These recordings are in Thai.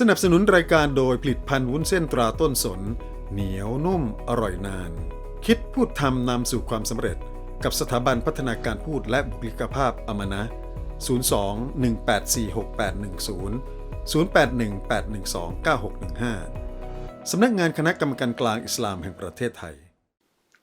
สนับสนุนรายการโดยผลิตภัณฑ์วุ้นเส้นตราต้นสน เหนียวนุ่มอร่อยนาน คิดพูดทำนำสู่ความสำเร็จ กับสถาบันพัฒนาการพูดและบุคลิกภาพอมนะ 02-1846810 0818129615 สำนักงานคณะกรรมการกลางอิสลามแห่งประเทศไทย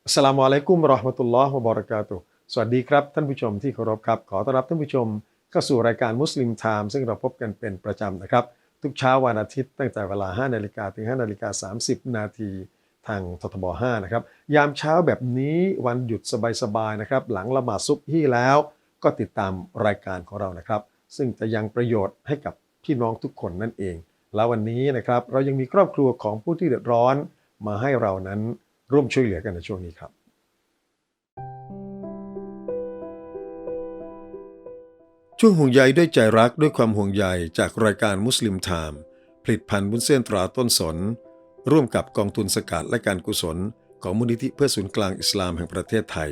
อัสลามุอะลัยกุมรอห์มะตุลลอฮ์วะบะเรากาตุสวัสดีครับท่านผู้ชมที่เคารพครับ ขอต้อนรับท่านผู้ชมเข้าสู่รายการมุสลิมไทม์ซึ่งเราพบกันเป็นประจำนะครับ ทุกเช้าวันอาทิตย์ตั้งแต่เวลา 5 นาฬิกาถึง 5 นาฬิกา 30 นาทีทางททบ 5 นะครับ ยามเช้าแบบนี้วันหยุดสบายๆนะครับ หลังละหมาดซุบฮี่แล้วก็ติดตามรายการของเรานะครับ ซึ่งจะยังประโยชน์ให้กับพี่น้องทุกคนนั่นเอง แล้ววันนี้นะครับเรายังมีครอบครัวของผู้ที่เดือดร้อนมาให้เรานั้นร่วมช่วยเหลือกันในช่วงนี้ครับ ช่วงห่วงใยด้วยใจรักด้วยความห่วงใยจากรายการมุสลิมไทม์ผลิตภัณฑ์บุญเส้นตราต้นสน ร่วมกับกองทุนสกัดและการกุศล ของมูลนิธิเพื่อศูนย์กลางอิสลามแห่งประเทศไทย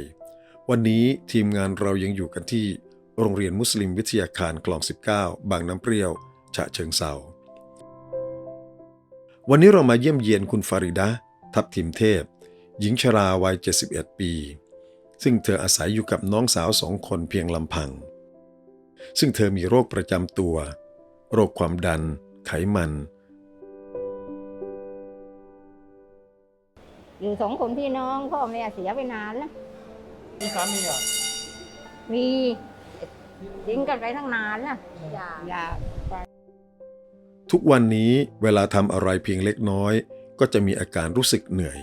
วันนี้ทีมงานเรายังอยู่กันที่ โรงเรียนมุสลิมวิทยาคารคลอง 19 บางน้ำเปรี้ยวฉะเชิงเซาวันนี้เรามาเยี่ยมเยียนคุณฟาริดะทับทิมเทพ หญิงชราวัย 71 ปี ซึ่งเธออาศัยอยู่กับน้องสาวสองคนเพียงลำพัง ซึ่งเธอมีโรคประจำตัว โรคความดัน ไขมัน อยู่สองคนพี่น้องพ่อแม่เสียไปนานแล้ว มีสามีอะมีทิ้งกันไปตั้งนานแล้วอย่าทุกวันนี้เวลาทำอะไรเพียงเล็กน้อย ก็จะมีอาการรู้สึกเหนื่อย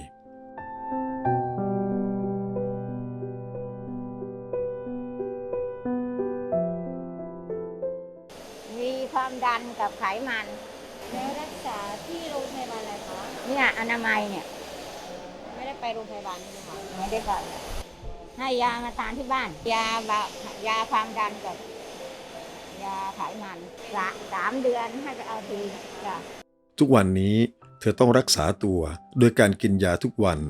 นี่ยอนามัยเนี่ย ไม่ได้ไปโรงพยาบาลนี่นะคะไม่ได้ก่อนให้ยามาทานที่บ้าน ยาเบายาความดันกับ ยาไขมันสะสามเดือนให้ไปเอาทีจ้ะทุกวันนี้เธอต้องรักษาตัวโดยการกินยาทุกวัน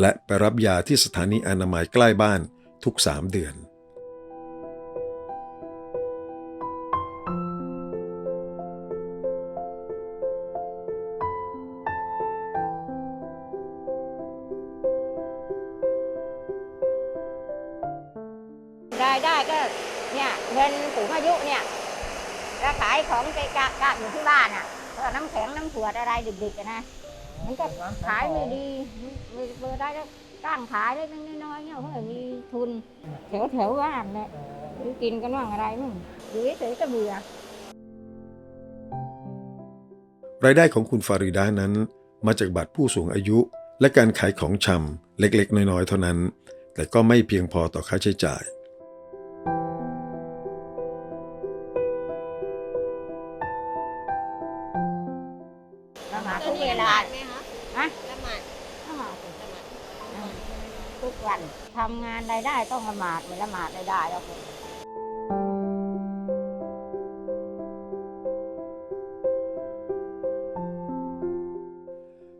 และไปรับยาที่สถานีอนามัยใกล้บ้านทุก3เดือน ดอะไรดึกๆอะนะมันก็ขายไม่ดีมีเบอร์ได้ก็ตั้งขายเล็กๆน้อยๆเนี่ยเพราะว่ามีทุนแถวแถวๆบ้านเนี่ยหรือกินกันว่างอะไรมั่งอยู่เฉยๆก็เบื่อรายได้ของคุณฟาริดานั้น มาจากบัตรผู้สูงอายุ และการขายของชำเล็กๆ น้อยๆ เท่านั้น แต่ก็ไม่เพียงพอต่อค่าใช้จ่าย วันทำงานรายได้ต้องละหมาดไม่ละหมาดไม่ได้แล้วคุณ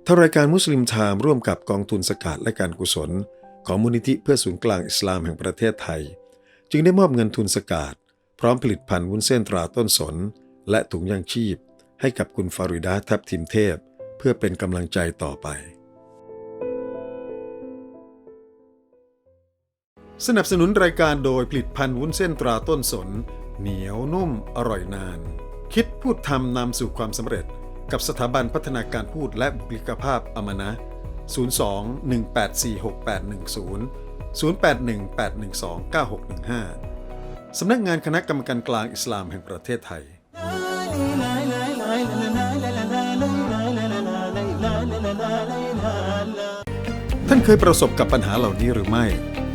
ทางรายการมุสลิมไทม์ร่วมกับกองทุนสกัดและการกุศล ของมูลนิธิเพื่อศูนย์กลางอิสลามแห่งประเทศไทย จึงได้มอบเงินทุนสกัดพร้อมผลิตภัณฑ์วุ้นเส้นตราต้นสน และถุงยางชีพ ให้กับคุณฟาริดาทับทิมเทพ เพื่อเป็นกำลังใจต่อไป สนับสนุนรายการโดยผลิตภัณฑ์วุ้นเส้นตราต้นสน เหนียวนุ่มอร่อยนาน คิดพูดทำนำสู่ความสำเร็จ กับสถาบันพัฒนาการพูดและบุคลิกภาพอมนะ 02-1846810 0818129615 สำนักงานคณะกรรมการกลางอิสลามแห่งประเทศไทย ท่านเคยประสบกับปัญหาเหล่านี้หรือไม่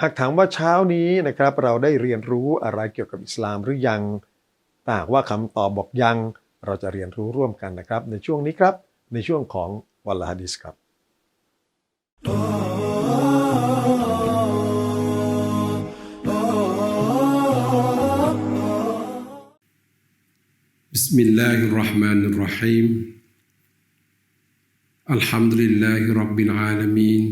หากถามว่าเช้านี้นะครับเราได้เรียนรู้อะไรเกี่ยวกับอิสลามหรือยังถ้าหากว่าคำตอบบอกยัง เราจะเรียนรู้ร่วมกันนะครับ ในช่วงนี้ครับ ในช่วงของวัลลฮะดิษครับ بسم الله الرحمن الرحيم الحمد لله رب العالمين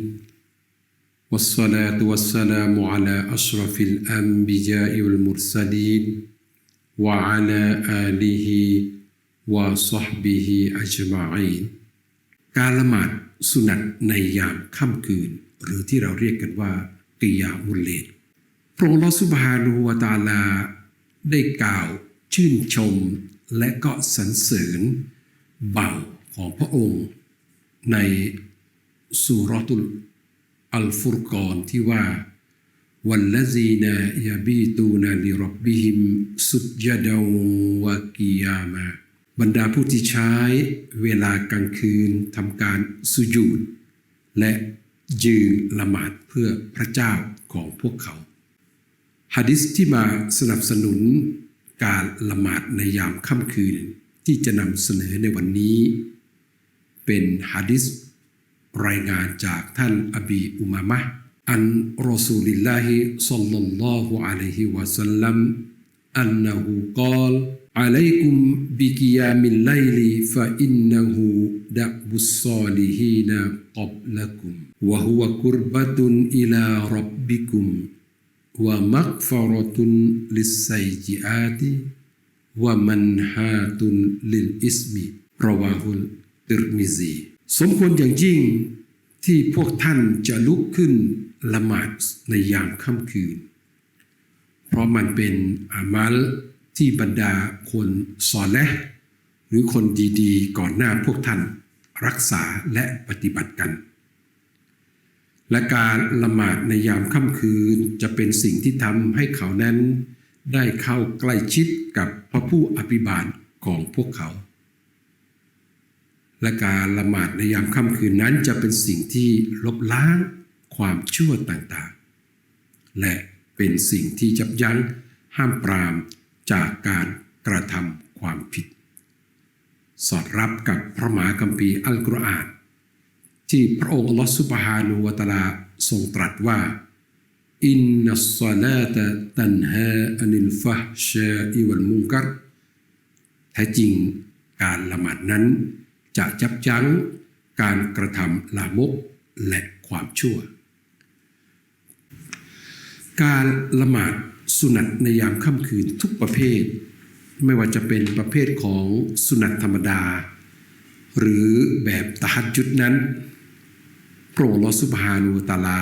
والصلاة والسلام على أشرف الأنبياء والمرسلين وعلى آله وصحبه أجمعين การละหมาดสุนัตในยามค่ำคืน หรือที่เราเรียกกันว่ากิยามุลเลนพระองค์อัลลอฮฺซุบฮานูวะตะอาลา ได้กล่าวชื่นชมและก็สรรเสริญเบ่าของพระองค์ ในสุรตุล อัลฟุรกอนที่ว่าวันละซีนายาบีตูนาลิรบบิหิม สุดยาดาวะกิยามาบรรดาผู้ที่ใช้เวลากลางคืนทำการสุญูดและยืนละหมาดเพื่อพระเจ้าของพวกเขาฮะดิษที่มาสนับสนุนการละหมาดในยามค่ำคืนที่จะนำเสนอในวันนี้ เป็นฮะดิษ รายงานจากท่านอบีอุมามะห์อันรอซูลิลลาฮิซัลลัลลอฮุอะลัยฮิวะสัลลัมอันนะฮูกาล عليكم بقيام الليل فإنه دأب الصالحين قبلكم وهو قربة إلى ربكم ومغفرة للسيئات ومنهاة للإسم رواه الترمذي สมควรอย่างยิ่งที่พวกท่านจะลุกขึ้นละหมาดในยามค่ำคืน เพราะมันเป็นอามัลที่บรรดาคนสอนและหรือคนดีๆ ก่อนหน้าพวกท่านรักษาและปฏิบัติกัน และการละหมาดในยามค่ำคืนจะเป็นสิ่งที่ทำให้เขานั้น ได้เข้าใกล้ชิดกับพระผู้อภิบาลของพวกเขา และการละหมาดในยามค่ำคืนนั้นจะเป็นสิ่งที่ลบล้างความชั่วต่างๆ และเป็นสิ่งที่ยับยั้งห้ามปรามจากการกระทำความผิด สอดรับกับพระมหาคัมภีอัลกุรอาน ที่พระองค์อัลลอฮฺสุบฮานูวะตาลาทรงตรัสว่าอินนัสซาลาตะตันฮาอันิลฟะชาอิวัลมุงกัรแท้จริงการละหมาดนั้น จะจับยั้งการกระทำลามกและความชั่ว การละหมาดสุนัตในยามค่ำคืนทุกประเภท ไม่ว่าจะเป็นประเภทของสุนัตธรรมดา หรือแบบตะฮัดจุดนั้นพรลอสุบฮานูตาลา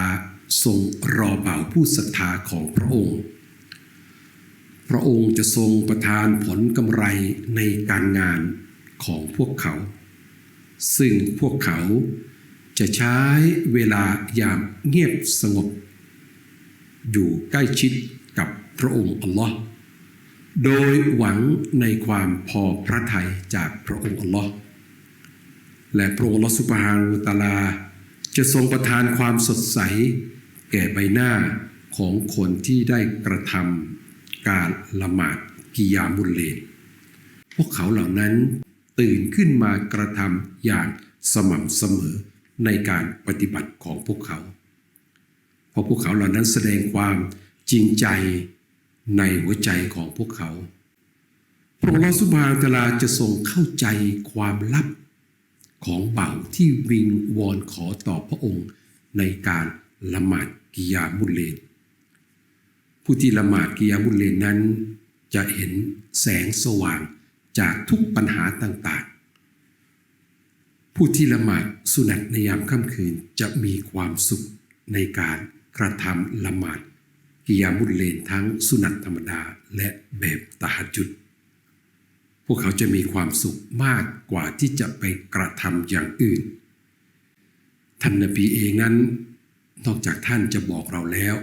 ทรงรอเบ่าผู้ศรัทธาของพระองค์ พระองค์จะทรงประทานผลกำไรในการงานของพวกเขา ซึ่งพวกเขาจะใช้เวลาอย่ามเงียบสงบ อยู่ใกล้ชิดกับพระองค์อัลลอฮ์โดยหวังในความพอพระทัยจากพระองค์อัลลอฮ์และพระองค์อัลอสุบฮานุตาลา จะทรงประทานความสดใส แก่ใบหน้าของคนที่ได้กระทำการละหมาดกิยามุลเลนพวกเขาเหล่านั้น ตื่นขึ้นมากระทำอย่างสม่ำเสมอในการปฏิบัติของพวกเขา เพราะพวกเขาเหล่านั้นแสดงความจริงใจในหัวใจของพวกเขา พระลอสุบานตลาจะทรงเข้าใจความลับของเบ่าที่วิงวอนขอต่อพระองค์ในการละหมาดกิยามุลเลน ผู้ที่ละหมาดกิยามุลเลนนั้น จะเห็นแสงสว่าง จากทุกปัญหาต่างๆ ผู้ที่ละหมาดสุนัตในยามค่ำคืนจะมีความสุขในการกระทำละหมาดกิยามุลเลนทั้งสุนัตธรรมดาและแบบตะฮัจจุด พวกเขาจะมีความสุขมากกว่าที่จะไปกระทำอย่างอื่น ท่านนบีเองนั้น นอกจากท่านจะบอกเราแล้ว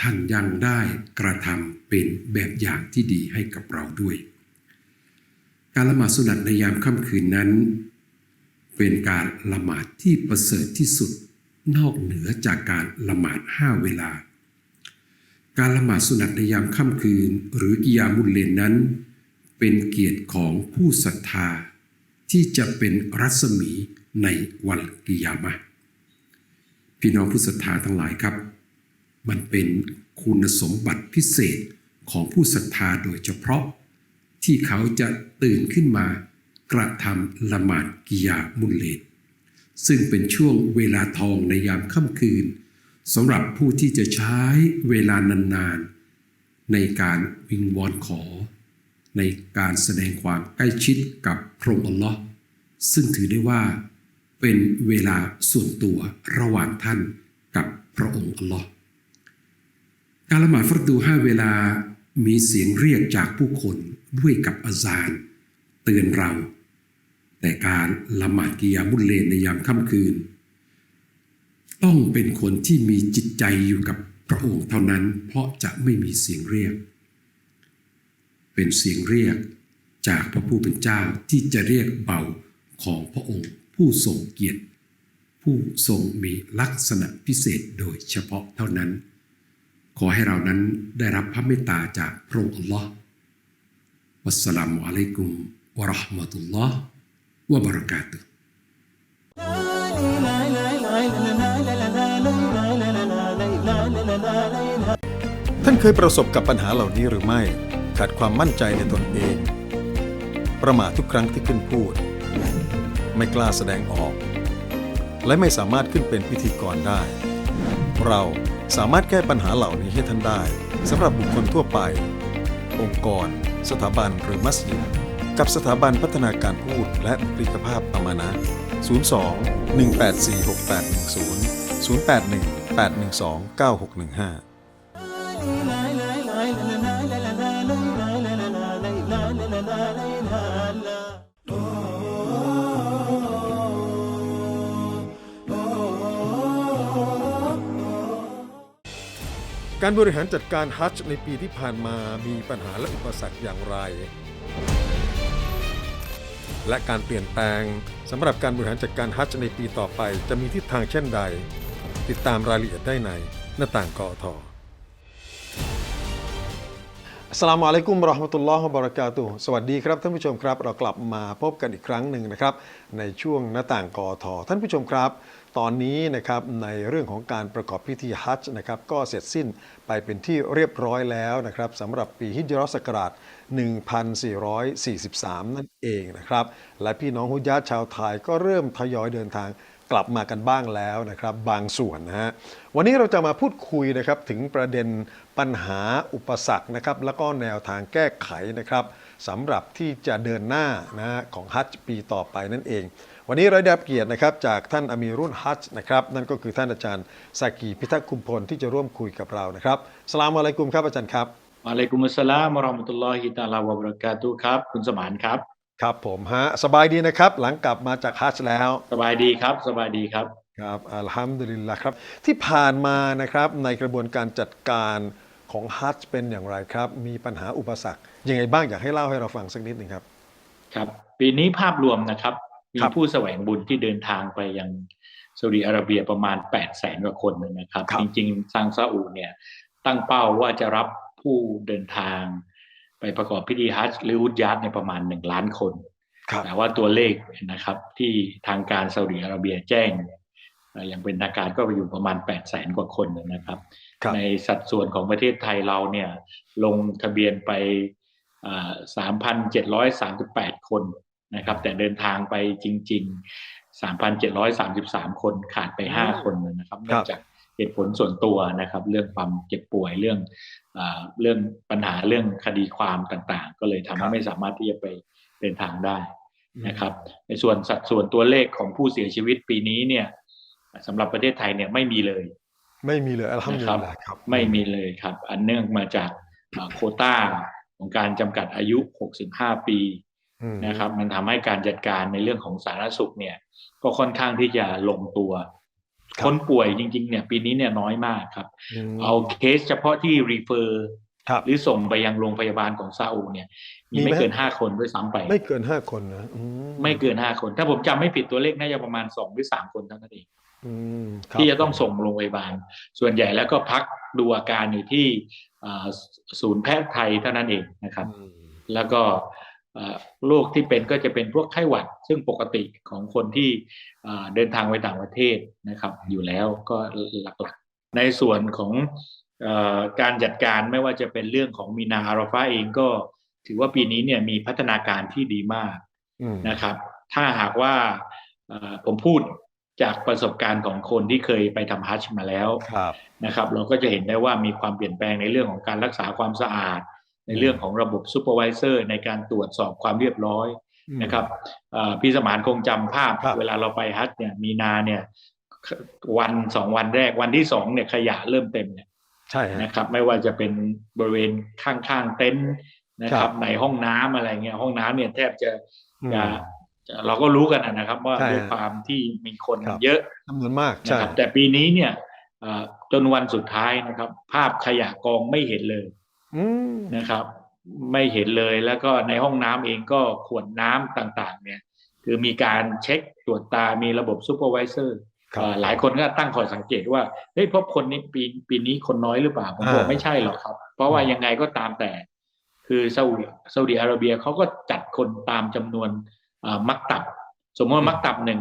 ท่านยังได้กระทำเป็นแบบอย่างที่ดีให้กับเราด้วย การละหมาดสุนัตในยามค่ำคืนนั้น เป็นการละหมาดที่ประเสริฐที่สุดนอกเหนือจากการละหมาดห้าเวลา การละหมาดสุนัตในยามค่ำคืน หรือกิยามุลเลนนั้น เป็นเกียรติของผู้ศรัทธา ที่จะเป็นรัศมีในวันกิยามะพี่น้องผู้ศรัทธาทั้งหลายครับ มันเป็นคุณสมบัติพิเศษของผู้ศรัทธาโดยเฉพาะ ที่เขาจะตื่นขึ้นมากระทำละหมาดกิยามุลเลนซึ่งเป็นช่วงเวลาทองในยามค่ำคืนสำหรับผู้ที่จะใช้เวลานานๆ ในการวิงวอนขอ ในการแสดงความใกล้ชิดกับพระองค์อัลลอฮ์ซึ่งถือได้ว่า เป็นเวลาส่วนตัวระหว่างท่านกับพระองค์อัลลอฮ์การละหมาดฟัรดูห้าเวลามีเสียงเรียกจากผู้คน ด้วยกับอาซานเตือนเรา แต่การละหมาดกิยามุลเลนในยามค่ำคืน ต้องเป็นคนที่มีจิตใจอยู่กับพระองค์เท่านั้นเพราะจะไม่มีเสียงเรียก เป็นเสียงเรียกจากพระผู้เป็นเจ้าที่จะเรียกเบาของพระองค์ ผู้ทรงเกียรติ ผู้ทรงมีลักษณะพิเศษโดยเฉพาะเท่านั้น ขอให้เรานั้นได้รับพระเมตตาจากพระองค์อัลลอฮ์ วัสสลามุอะลัยกุมวะเราะห์มะตุลลอฮ์วะบะเราะกาตุฮ์ท่านเคยประสบกับปัญหาเหล่านี้หรือไม่ ขาดความมั่นใจในตนเอง ประมาททุกครั้งที่ขึ้นพูด ไม่กล้าแสดงออก และไม่สามารถขึ้นเป็นพิธีกรได้ เราสามารถแก้ปัญหาเหล่านี้ให้ท่านได้สำหรับบุคคลทั่วไป องค์กร สถาบันหรือมัสยิด กับสถาบันพัฒนาการพูดและปริกภาพอามานะ 02 184 6810 081 812 9615 การบริหารจัดการฮัจในปีที่ผ่านมามีปัญหาและอุปสรรคอย่างไร และการเปลี่ยนแปลงสำหรับการบริหารจัดการฮัจในปีต่อไป จะมีทิศทางเช่นใด ติดตามรายละเอียดได้ในหน้าต่างกอทอสลามอะลัยกุมราะห์มะตุลลอฮ์วะบะเราะกาตุสวัสดีครับท่านผู้ชมครับ เรากลับมาพบกันอีกครั้งหนึ่งนะครับ ในช่วงหน้าต่างกอทท่านผู้ชมครับ ตอนนี้นะครับในเรื่องของการประกอบพิธีฮัจญ์นะครับก็เสร็จสิ้นไปเป็นที่เรียบร้อยแล้วนะครับสำหรับปีฮิจราะห์ศักราช 1443 นั่นเองนะครับและพี่น้องฮุญญาชาวไทยก็เริ่มทยอยเดินทางกลับมากันบ้างแล้วนะครับบางส่วนนะฮะวันนี้เราจะมาพูดคุยนะครับถึงประเด็นปัญหาอุปสรรคนะครับแล้วก็แนวทางแก้ไขนะครับสำหรับที่จะเดินหน้านะฮะของฮัจญ์ปีต่อไปนั่นเอง วันนี้เราได้รับเกียรตินะครับจากท่านอามีรุ่นฮัจญ์นะครับนั่นก็คือท่านอาจารย์สากีพิทักษ์คุมพลที่จะร่วมคุยกับเรานะครับสลามอะลัยกุมครับอาจารย์ครับวะอะลัยกุมุสสลามวะเราะห์มะตุลลอฮิตะอาลาวะบะเราะกาตุฮ์ครับ คุณสมานครับ ครับผมฮะสบายดีนะครับ หลังกลับมาจากฮัจญ์แล้ว สบายดีครับ สบายดีครับครับอัลฮัมดุลิลละครับ ที่ผ่านมานะครับในกระบวนการจัดการของฮัจญ์เป็นอย่างไรครับ มีปัญหาอุปสรรคยังไงบ้างอยากให้เล่าให้เราฟังสักนิดหนึ่งครับ ครับ ปีนี้ภาพรวมนะครับ มีครับผู้แสวงบุญที่เดินทางไปยังซาอุดิอาระเบียประมาณ8 0 0แสนกว่าคนนะครับครับ จริงๆทางซาอุเนี่ยตั้งเป้าว่าจะรับผู้เดินทาง ไปประกอบพิธีฮัจญ์หรืออุจญาตในยประมาณ 1 ล้านคนครับแต่ว่าตัวเลขนะครับที่ทางการซาอุดิอาระเบียแจ้งเนี่ยเอ่ออย่างเป็นทางการก็ไปอยู่ประมาณ8 0 0แสนกว่าคนนะครับครับในสัดส่วนของประเทศไทยเราเนี่ยลงทะเบียนไปสามพันเจ็ดร้อยสามสิบแปดคน นะครับ แต่เดินทางไปจริงๆสามพันเจ็ดร้อยสามสิบสามคนขาดไปห้าคนนะครับเนื่องจากเหตุผลส่วนตัวนะครับ เรื่องความเจ็บป่วยเรื่องอาเรื่องปัญหาเรื่องคดีความต่างๆ ก็เลยทำให้ไม่สามารถที่จะไปเดินทางได้นะครับ ในส่วนสัดส่วนตัวเลขของผู้เสียชีวิตปีนี้เนี่ยสำหรับประเทศไทยเนี่ยไม่มีเลย ไม่มีเลยอัลฮัมดุลิลละครับ ไม่มีเลยครับ อันเนื่องมาจากอ่าโควต้าของการจำกัดอายุ 65 ปีอืม นะครับ มันทำให้การจัดการในเรื่องของสาธารณสุขเนี่ย ก็ค่อนข้างที่จะลงตัว คนป่วยจริง ๆ เนี่ย ปีนี้เนี่ยน้อยมากครับมเอาเคสเฉพาะที่รีเฟอร์ครับหรือส่งไปยังโรงพยาบาลของซาอุเนี่ย มีมีไหมไม่เกินห้าคนด้วยซ้ำไป ไม่เกินห้าคนนะอืไม่เกินห้าคน ถ้าผมจำไม่ผิดตัวเลขน่าจะประมาณสองหรือสามคนเท่านั้นเองอืมครับที่จะต้องส่งโรงพยาบาล ส่วนใหญ่แล้วก็พักดูอาการอยู่ที่อ่าศูนย์แพทย์ไทยเท่านั้นเองนะครับอืมแล้วก็เอ่อ โรคที่เป็นก็จะเป็นพวกไข้หวัด ซึ่งปกติของคนที่อ่าเดินทางไปต่างประเทศนะครับ อยู่แล้วก็หลักๆ ในส่วนของเออการจัดการไม่ว่าจะเป็นเรื่องของมีนาอาราฟาเองก็ถือว่าปีนี้เนี่ยมีพัฒนาการที่ดีมากอืมนะครับ ถ้าหากว่าเอ่อผมพูดจากประสบการณ์ของคนที่เคยไปทำฮัจญ์มาแล้วครับนะครับ เราก็จะเห็นได้ว่ามีความเปลี่ยนแปลงในเรื่องของการรักษาความสะอาด ในเรื่องของระบบซูเปอร์วิเซอร์ในการตรวจสอบความเรียบร้อยอืมนะครับเอ่อพี่สมานคงจำภาพครับเวลาเราไปฮัจญ์เนี่ยมีนาเนี่ยวันสองวันแรกวันที่สองเนี่ยขยะเริ่มเต็มเนี่ยใช่ฮะนะครับ ไม่ว่าจะเป็นบริเวณข้างๆเต็นท์นะคครัรับบในห้องน้ำอะไรเงี้ยห้องน้ำเนี่ยแทบจะอืมจะจะเราก็รู้กันนะนะครับ ว่าใช่ฮะด้วยความที่มีคนครับเยอะจำนวนมากนะใช่ครับแต่ปีนี้เนี่ยเอ่อจนวันสุดท้ายนะครับ ภาพขยะกองไม่เห็นเลยอืม นะครับ ไม่เห็นเลยแล้วก็ในห้องน้ำเองก็ขวดน้ำต่างๆ เนี่ย คือมีการเช็คตรวจตามีระบบซูเปอร์วิเซอร์ครับเอ่อหลายคนก็ตั้งข้อสังเกตว่าเฮ้ยเพราะคนนี้ปีปีนี้คนน้อยหรือเปล่าผมบอกอ่าไม่ใช่หรอกครับ เพราะว่ายังไงก็ตามแต่ คือซาอุดิซาอุดิอาระเบียเขาก็จัดคนตามจำนวนอ่ามักตับ สมมติว่ามักตับหนึ่ง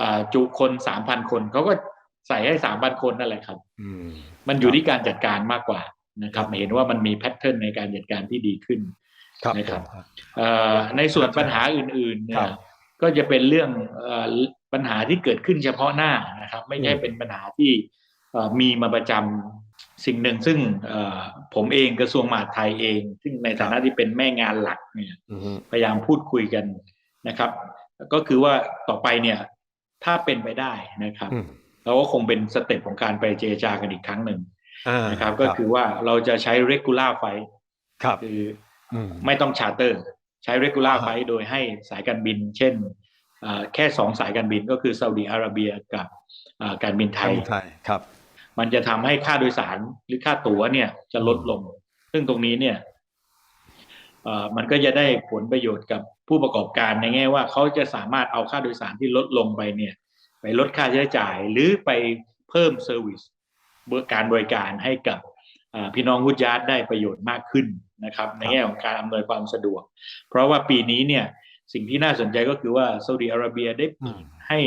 อ่าจุคนสามพันคนเขาก็ใส่ให้สามพันคนนั่นแหละครับอืมมันอยู่ที่การจัดการมากกว่า นะครับเห็นว่ามันมีแพทเทิร์นในการจัดการที่ดีขึ้นครับนะครับผมเอ่อในส่วนปัญหาอื่นๆเนี่ครัยบก็จะเป็นเรื่องเอ่อปัญหาที่เกิดขึ้นเฉพาะหน้านะครับ ไม่ใช่อืมเป็นปัญหาที่เอ่อมีมาประจำสิ่งหนึ่งซึ่งเอ่อผมเองกระทรวงมหาดไทยเอง ซึ่งในฐานะที่เป็นแม่งานหลักเนี่ยอืมพยายามพูดคุยกันนะครับ ก็คือว่าต่อไปเนี่ยถ้าเป็นไปได้นะครับอืมเราก็คงเป็นสเต็ปของการไปเจรจากันอีกครั้งหนึ่งอ่า นะครับก็คือว่าเราจะใช้ regular flight ครับคืออืมไม่ต้องชาร์เตอร์ ใช้ regular อ่า flight โดยให้สายการบิน เช่นเอ่อแค่สองสายการบินก็คือซาอุดิอาระเบียกับเอ่อการบินไทไทยยไทยครับ มันจะทำให้ค่าโดยสารหรือค่าตั๋วเนี่ยจะลดลง ซึ่งตรงนี้เนี่ยเอ่อมันก็จะได้ผลประโยชน์กับผู้ประกอบการในแง่ว่าเขาจะสามารถเอาค่าโดยสารที่ลดลงไปเนี่ย ไปลดค่าใช้จ่ายหรือไปเพิ่มเซอร์วิส การบริการให้กับอ่าพี่น้องวุฒยาตได้ประโยชน์มากขึ้นนะครับ ในแง่ของการอำนวยความสะดวก เพราะว่าปีนี้เนี่ยสิ่งที่น่าสนใจก็คือว่าซาอุดิอาระเบียได้อืมให้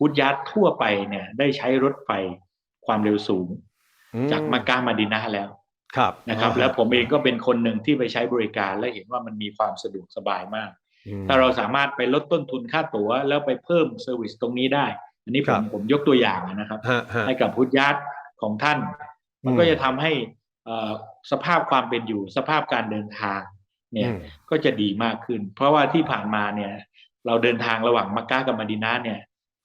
วุฒยาตทั่วไปเนี่ยได้ใช้รถไฟความเร็วสูงอืมจากมักกะมาดินะห์แล้วครับนะครับอ่าแล้วผมเองก็เป็นคนหนึ่งที่ไปใช้บริการและเห็นว่ามันมีความสะดวกสบายมากอืมถ้าเราสามารถไปลดต้นทุนค่าตั๋วแล้วไปเพิ่มเซอร์วิสตรงนี้ได้ อันนี้ผครัมบผมยกตัวอย่างนะครับฮะฮะให้กับพุทธญาติ ของท่าน มันอืมก็จะทำให้เอ่อสภาพความเป็นอยู่ สภาพการเดินทางเนี่ยอืมก็จะดีมากขึ้น เพราะว่าที่ผ่านมาเนี่ย เราเดินทางระหว่างมักกะกับมาดินะห์เนี่ย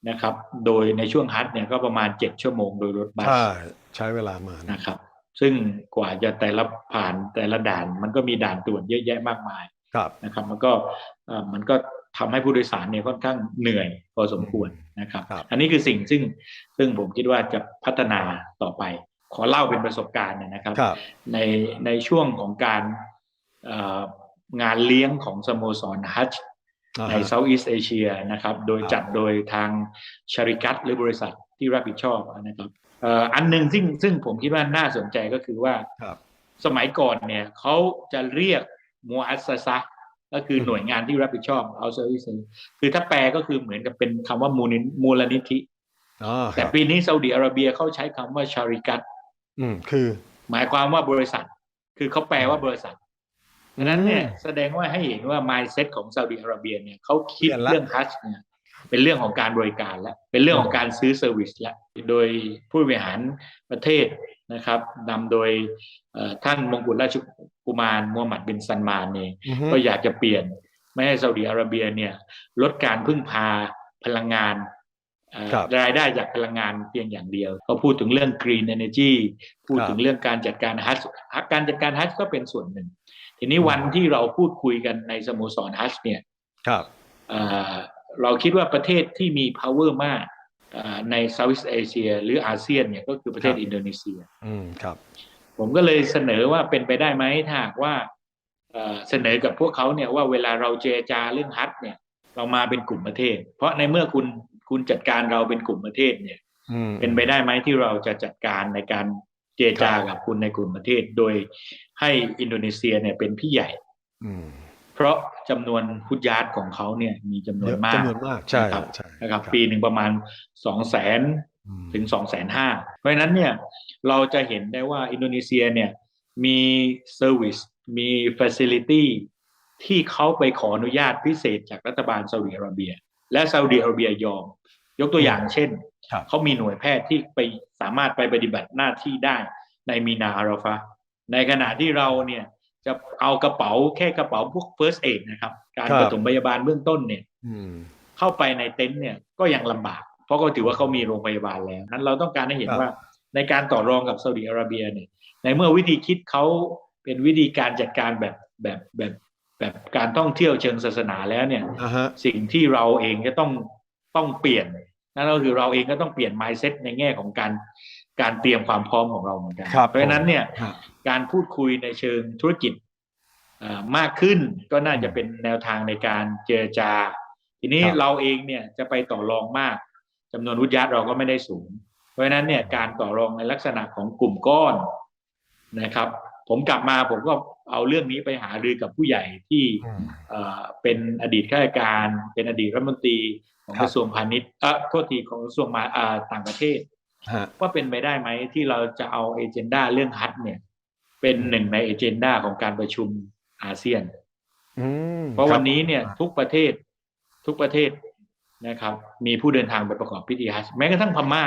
นะครับ โดยในช่วงฮัจญ์เนี่ยก็ประมาณเจ็ดชั่วโมงโดยรถบัสใช่ใช้เวลามานะนะครับ ซึ่งกว่าจะแต่ละผ่านแต่ละด่าน มันก็มีด่านตรวจเยอะแยะมากมายครับนะครับ มันก็เอ่อมันก็ ทำให้ผู้โดยสารเนี่ยค่อนข้างเหนื่อยพอสมควรนะครับครับอันนี้คือสิ่งซึ่งซึ่งผมคิดว่าจะพัฒนาต่อไป ขอเล่าเป็นประสบการณ์นะครับครับในในช่วงของการเอ่องานเลี้ยงของสโมสรฮัจญ์อ่าในฮะเซาท์อีสเอเชียนะครับ โดยครับจัดโดยทางชาริกัตหรือบริษัทที่รับผิดชอบนะครับเอ่ออันหนึ่งซึ่งซึ่งผมคิดว่าน่าสนใจก็คือว่าครับสมัยก่อนเนี่ยเขาจะเรียกมัวอัสซะ ก็คือหน่วยงานที่รับผิดชอบเอาเซอร์วิสคือถ้าแปลก็คือเหมือนกับเป็นคำว่ามูลนิมูลนิธิอ๋อคแต่รับปีนี้ซาอุดิอาระเบียเขาใช้คำว่าชาริกัตอืมคือ หมายความว่าบริษัท คือเขาแปลว่าบริษัทดังนั้นเนี่ยแสดงว่าให้เห็นว่า mindset ของซาอุดิอาระเบียเนี่ยเขาคิดเปลี่ยนละเรื่องฮัจญ์เนี่ยเป็นเรื่องของการบริการแล้วเป็นเรื่องของการซื้อเซอร์วิสแล้วโดยผู้บริหารประเทศนะครับนำโดยเอ่อท่านมงกุฎราช กุมารมูฮัมหมัดบินซันมานเนี่ยอือฮึก็อยากจะเปลี่ยน ไม่ให้ซาอุดิอาระเบียเนี่ยลดการพึ่งพาพลังงานเอ่อครับรายได้จากพลังงานเพียงอย่างเดียวเขาพูดถึงเรื่อง green energy พูดครับถึงเรื่องการจัดการฮัชการจัดการฮัชก็เป็นส่วนหนึ่ง ทีนี้วันที่เราพูดคุยกันในสโมสรฮัชเนี่ยครับเอ่อเราคิดว่าประเทศที่มี power มากเอ่อใน Southeast Asia หรืออาเซียนเนี่ยก็คือประเทศครับอินโดนีเซียอืมครับ ผมก็เลยเสนอว่าเป็นไปได้ไหมถ้าหากว่าเอ่อเสนอกับพวกเขาเนี่ยว่าเวลาเราเจรจาเรื่องฮัทเนี่ย เรามาเป็นกลุ่มประเทศ เพราะในเมื่อคุณคุณจัดการเราเป็นกลุ่มประเทศเนี่ยอืมเป็นไปได้ไหมที่เราจะจัดการในการเจรจากับคุณในกลุ่มประเทศ โดยให้อินโดนีเซียเนี่ยเป็นพี่ใหญ่อืมเพราะจำนวนพุทธญาติของเขาเนี่ยมีจำนวเยนอะมากจำนวนมากใช่นะครับใช่นะครับ ปีหนึ่งประมาณสองแสนอืม ถึงสองแสนห้าเพราะฉะนั้นเนี่ยเราจะเห็นได้ว่าอินโดนีเซียเนี่ยมีเซอร์วิสมีฟ a ซิลิตี้ที่เขาไปขออนุญาตพิเศษจากรัฐบาลซาอุดิอาระเบีย และซาอุดิอาระเบียยอม ยกตัวอย่างเช่นครับเขามีหน่วยแพทย์ที่ไปสามารถไปปฏิบัติหน้าที่ได้ในมีนาอาราฟะห์ในขณะที่เราเนี่ยจะเอากระเป๋าแค่กระเป๋าพวก first aid นะครับ การครับปฐมพยาบาลเบื้องต้นเนี่ยอืมเข้าไปในเต็นท์เนี่ยก็ยังลำบากเพ ราะก็ถือว่าเขามีโรงพยาบาลแล้วนั้นเราต้องการให้เห็นครับว่าในการต่อรองกับซาอุดิอาระเบียเนี่ยในเมื่อวิธีคิดเขาเป็นวิธีการจัดการแบบแบบแบบแบบการท่องเที่ยวเชิงศาสนาแล้วเนี่ยอ่าฮะสิ่งที่เราเองก็ต้องต้องเปลี่ยนนั่นก็คือเราเองก็ต้องเปลี่ยน mindset ในแง่ของการการเตรียมความพร้อมของเราเหมือนกันครับเพราะฉะนั้นเนี่ยครับการพูดคุยในเชิงธุรกิจเอ่อมากขึ้นก็น่าจะเป็นแนวทางในการเจรจา ทีนี้ครับเราเองเนี่ยจะไปต่อรองมาก จำนวนวุฒิยัตเราก็ไม่ได้สูง เพราะฉะนั้นเนี่ยการต่อรองในลักษณะของกลุ่มก้อนนะครับ ผมกลับมาผมก็เอาเรื่องนี้ไปหารือกับผู้ใหญ่ที่อืมเอ่อเป็นอดีตข้าราชการ เป็นอดีตรัฐมนตรีของครับกระทรวงพาณิชย์เอ่อโทษทีของกระทรวงมาอ่าต่างประเทศฮะว่าเป็นไปได้ไหมที่เราจะเอาเอเจนดาเรื่องฮัทเนี่ย เป็นหนึ่งในเอเจนดาของการประชุมอาเซียนอืมเพราะคบวันนี้เนี่ยทุกประเทศทุกประเทศ นะครับ มีผู้เดินทางไปประกอบพิธีฮัจญ์แม้กระทั่งพม่า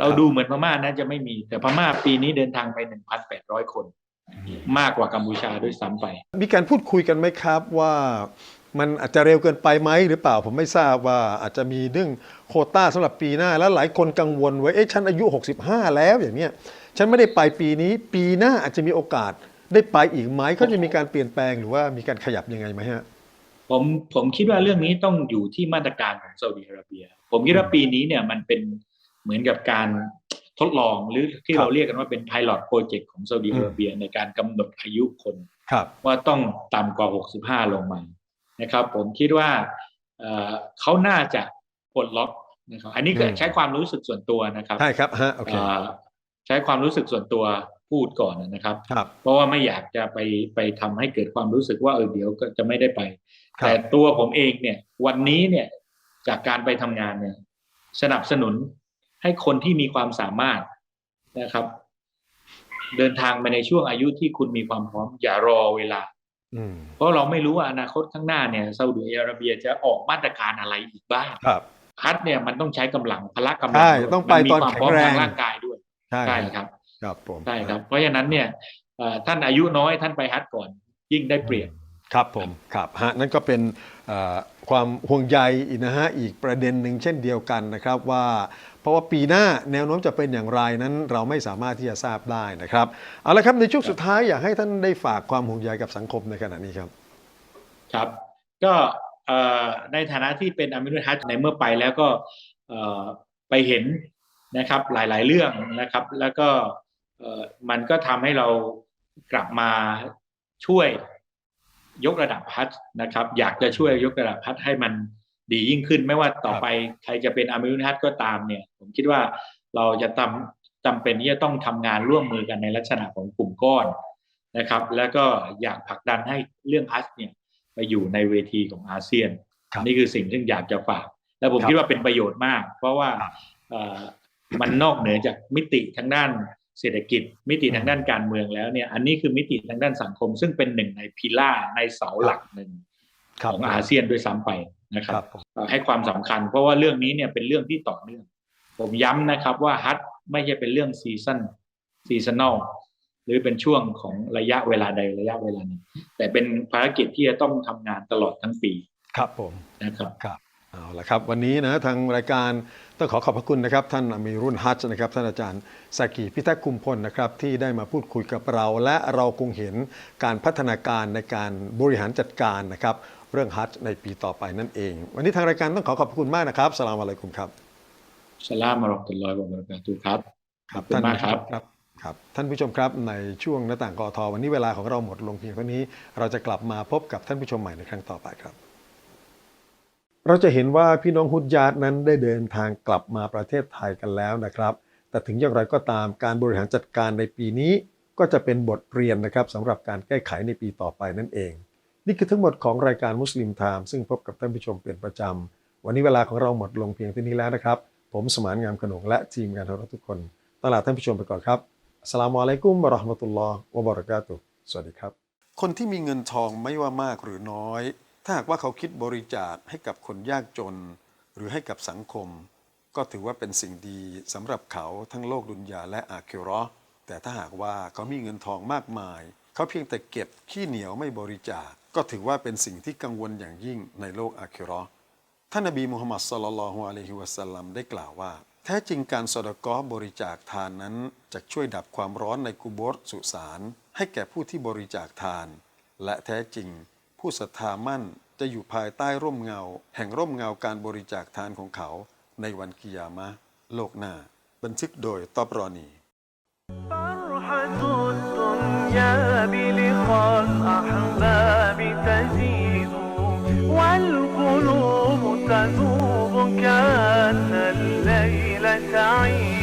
เราดูเหมือนพม่านะจะไม่มี แต่พม่าปีนี้เดินทางไป 1,800 คน มากกว่ากัมพูชาด้วยซ้ำไป มีการพูดคุยกันไหมครับว่ามันอาจจะเร็วเกินไปไหมหรือเปล่าผมไม่ทราบว่าอาจจะมีเรื่องโควต้าสำหรับปีหน้าแล้วหลายคนกังวลไว้เอ๊ะฉันอายุ 65 แล้วอย่างเนี้ยฉันไม่ได้ไปปีนี้ ปีหน้าอาจจะมีโอกาสได้ไปอีกไหมเขาจะมีการเปลี่ยนแปลงหรือว่ามีการขยับยังไงไหมฮะ ผมผมคิดว่าเรื่องนี้ต้องอยู่ที่มาตรการของซาอุดิอาระเบีย ผมคิดว่าปีนี้เนี่ยมันเป็นเหมือนกับการทดลองหรือที่ครับเราเรียกกันว่าเป็น pilot project ของซาอุดิอาระเบียในการกำหนดอายุคนครับว่าต้องต่ำกว่า 65 ลงมานะครับ ผมคิดว่าเอ่อเขาน่าจะปลดล็อกนะครับ อันนี้ก็อืมใช้ความรู้สึกส่วนตัวนะครับใช่ครับฮะโอเคเอ่อใช้ความรู้สึกส่วนตัว พูดก่อนนะครับครับ เพราะว่าไม่อยากจะไปไปทำให้เกิดความรู้สึกว่าเออเดี๋ยวก็จะไม่ได้ไปครับแต่ตัวผมเองเนี่ย วันนี้เนี่ยจากการไปทำงานเนี่ย สนับสนุนให้คนที่มีความสามารถนะครับ เดินทางไปในช่วงอายุที่คุณมีความพร้อม อย่ารอเวลาอืมเพราะเราไม่รู้ว่าอนาคตข้างหน้าเนี่ยซาอุดิอาระเบียจะออกมาตรการอะไรอีกบ้างครับฮัทเนี่ยมันต้องใช้กำลังพละกำลัใช่ด้วยต้องไปมันมีตอนความพร้อมแข็งแรงทางร่างกายด้วยใช่ใช่ครับ ครับผมใช่ครับ เพราะฉะนั้นเนี่ยเอ่อท่านอายุน้อยท่านไปฮัทก่อน ยิ่งได้เปรียบครับผมครับฮะนั่นก็เป็นเอ่อความห่วงใยอีกนะฮะอีกประเด็นหนึ่งเช่นเดียวกันนะครับว่าเพราะว่าปีหน้าแนวโน้มจะเป็นอย่างไรนั้นเราไม่สามารถที่จะทราบได้นะครับเอาละครับในช่วงสุดท้ายอยากให้ท่านได้ฝากความห่วงใยกับสังคมในขณะนี้ครับ ครับ ก็เอ่อในฐานะที่เป็นอามิรุฮัทในเมื่อไปแล้วก็เอ่อไปเห็นนะครับหลาย ๆ เรื่องนะครับ แล้วก็เอ่อ มันก็ทำให้เรากลับมาช่วยยกระดับฮัทนะครับ อยากจะช่วยยกระดับฮัทให้มันดียิ่งขึ้น ไม่ว่าต่อไปใครจะเป็นอามิรุฮัทก็ตามเนี่ย ผมคิดว่าเราจะทำจำเป็นที่จะต้องทำงานร่วมมือกันในลักษณะของกลุ่มก้อนนะครับ แล้วก็อยากผลักดันให้เรื่องฮัทเนี่ยไปอยู่ในเวทีของอาเซียนครับนี่คือสิ่งที่อยากจะฝาก และผมครับคิดว่าเป็นประโยชน์มาก เพราะว่าครับเอ่อมันนอกเหนือจากมิติทางด้าน เศรษฐกิจ มิติทางด้านการเมืองแล้วเนี่ยอันนี้คือมิติทางด้านสังคม ซึ่งเป็นหนึ่งในพิล่าในเสาหลักหนึ่งครัของอาเซียนด้วยซ้ำไปนะคครัรับบผมเอ่อให้ความสำคัญ เพราะว่าเรื่องนี้เนี่ยเป็นเรื่องที่ต่อเนื่อง ผมย้ำนะครับว่าฮัทไม่ใช่เป็นเรื่องซีซันซีซันแนลหรือเป็นช่วงของระยะเวลาใดระยะเวลาหนึ่งแต่เป็นภารกิจที่จะต้องทำงานตลอดทั้งปี ครับผมนะครับครับเอาละครับ วันนี้นะทางรายการ ต้องขอขอบพระคุณนะครับ ท่านอามีรุ่นฮัจญ์นะครับ ท่านอาจารย์สากีพิทักษ์คุมพลนะครับ ที่ได้มาพูดคุยกับเรา และเราคงเห็นการพัฒนาการในการบริหารจัดการนะครับ เรื่องฮัจญ์ในปีต่อไปนั่นเอง วันนี้ทางรายการต้องขอขอบพระคุณมากนะครับสลามอะลัยกุมครับสลามอะรอฮ์มะตุลลอฮิวะบะเราะกาตุฮ์ครับขอบคุณท่านมากครับครับครับท่านผู้ชมครับในช่วงหน้าต่างกอทอวันนี้เวลาของเราหมดลงเพียงเท่านี้ เราจะกลับมาพบกับท่านผู้ชมใหม่ในครั้งต่อไปครับ เราจะเห็นว่าพี่น้องฮุดญาตนั้นได้เดินทางกลับมาประเทศไทยกันแล้วนะครับ แต่ถึงอย่างไรก็ตามการบริหารจัดการในปีนี้ ก็จะเป็นบทเรียนนะครับสำหรับการแก้ไขในปีต่อไปนั่นเอง นี่คือทั้งหมดของรายการมุสลิมไทม์ซึ่งพบกับท่านผู้ชมเป็นประจำ วันนี้เวลาของเราหมดลงเพียงเท่านี้แล้วนะครับ ผมสมานงามขนงและทีมงานของเราทุกคนตลาดท่านผู้ชมไปก่อนครับอัสลามุอะลัยกุมวะราะห์มะตุลลอฮ์วะบะเราะกาตุสวัสดีครับ คนที่มีเงินทองไม่ว่ามากหรือน้อย ถ้าหากว่าเขาคิดบริจาคให้กับคนยากจน หรือให้กับสังคม ก็ถือว่าเป็นสิ่งดีสำหรับเขาทั้งโลกดุนยาและอาคิราะห์แต่ถ้าหากว่าเขามีเงินทองมากมาย เขาเพียงแต่เก็บขี้เหนียวไม่บริจาค ก็ถือว่าเป็นสิ่งที่กังวลอย่างยิ่งในโลกอาคิราะห์ท่านนบีมุฮัมมัดสลลัลฮุอะลัยฮิวะสัลลัมได้กล่าวว่า แท้จริงการสอดกอบริจาคทานนั้นจะช่วยดับความร้อนในกุโบรสุสานให้แก่ผู้ที่บริจาคทาน และแท้จริง ผู้ศรัทธามั่นจะอยู่ภายใต้ร่มเงา แห่งร่มเงาการบริจาคทานของเขา ในวันกิยามะห์โลกหน้า บันทึกโดยตอบรอนี فرحة الدنيا بلقاء الأحباب تزيد والقلوب تذوب كأن الليل تعيد